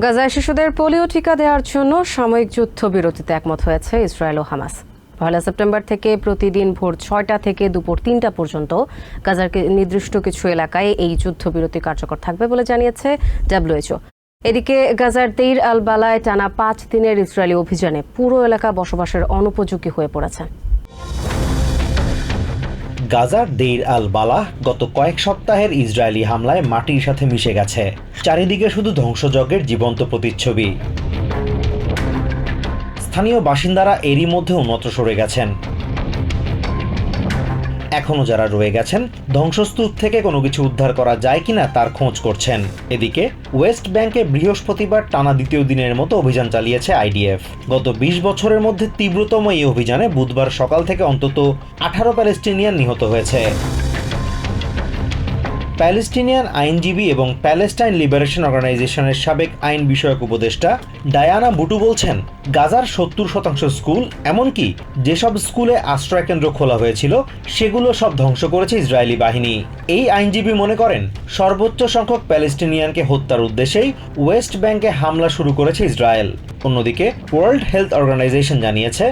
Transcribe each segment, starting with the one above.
গাজায় শিশুদের পোলিও টিকা দেওয়ার জন্য সাময়িক যুদ্ধবিরতিতে একমত হয়েছে ইসরায়েল ও হামাস। পয়লা সেপ্টেম্বর থেকে প্রতিদিন ভোর ছয়টা থেকে দুপুর তিনটা পর্যন্ত গাজার নির্দিষ্ট কিছু এলাকায় এই যুদ্ধবিরতি কার্যকর থাকবে বলে জানিয়েছে ডাব্লিউএইচও। এদিকে গাজার তেইর আল বালায় টানা পাঁচ দিনের ইসরায়েলি অভিযানে পুরো এলাকা বসবাসের অনুপযোগী হয়ে পড়েছে। গাজার দেইর আল বালাহ গত কয়েক সপ্তাহের ইসরায়েলি হামলায় মাটির সাথে মিশে গেছে। চারিদিকে শুধু ধ্বংসযজ্ঞের জীবন্ত প্রতিচ্ছবি। স্থানীয় বাসিন্দারা এরই মধ্যে উন্নত সরে গেছেন। এখনও যারা রয়ে গেছেন, ধ্বংসস্তূপ থেকে কোনো কিছু উদ্ধার করা যায় কিনা তার খোঁজ করছেন। এদিকে, ওয়েস্ট ব্যাংকে বৃহস্পতিবার টানা দ্বিতীয় দিনের মতো অভিযান চালিয়েছে আইডিএফ। গত বিশ বছরের মধ্যে তীব্রতম এই অভিযানে বুধবার সকাল থেকে অন্তত আঠারো প্যালেস্টিনিয়ান নিহত হয়েছে। প্যালেস্টিনিয়ান আইনজীবী এবং প্যালেস্টাইন লিবারেশন অর্গানাইজেশনের সাবেক আইন বিষয়ক উপদেষ্টা ডায়ানা বুটু বলছেন, গাজার সত্তর শতাংশ স্কুল, এমনকি যেসব স্কুলে আশ্রয়কেন্দ্র খোলা হয়েছিল, সেগুলো সব ধ্বংস করেছে ইসরায়েলি বাহিনী। এই আইনজীবী মনে করেন, সর্বোচ্চ সংখ্যক প্যালেস্টিনিয়ানকে হত্যার উদ্দেশ্যেই ওয়েস্ট ব্যাংকে হামলা শুরু করেছে ইসরায়েল। অন্যদিকে ওয়ার্ল্ড হেলথ অর্গানাইজেশন জানিয়েছে,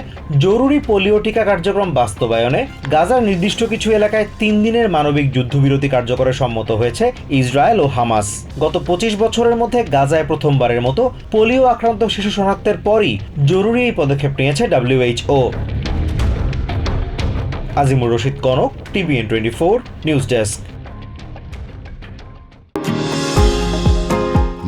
জরুরি পোলিও টিকা কার্যক্রম বাস্তবায়নে গাজার নির্দিষ্ট কিছু এলাকায় তিন দিনের মানবিক যুদ্ধবিরতি কার্যকরে সম্মত হয়েছে ইসরায়েল ও হামাস। গত পঁচিশ বছরের মধ্যে গাজায় প্রথমবারের মতো পোলিও আক্রান্ত শিশু শনাক্তের পরই জরুরি এই পদক্ষেপ নিয়েছে WHO Azimur Rashid Kanak TVN twenty four news desk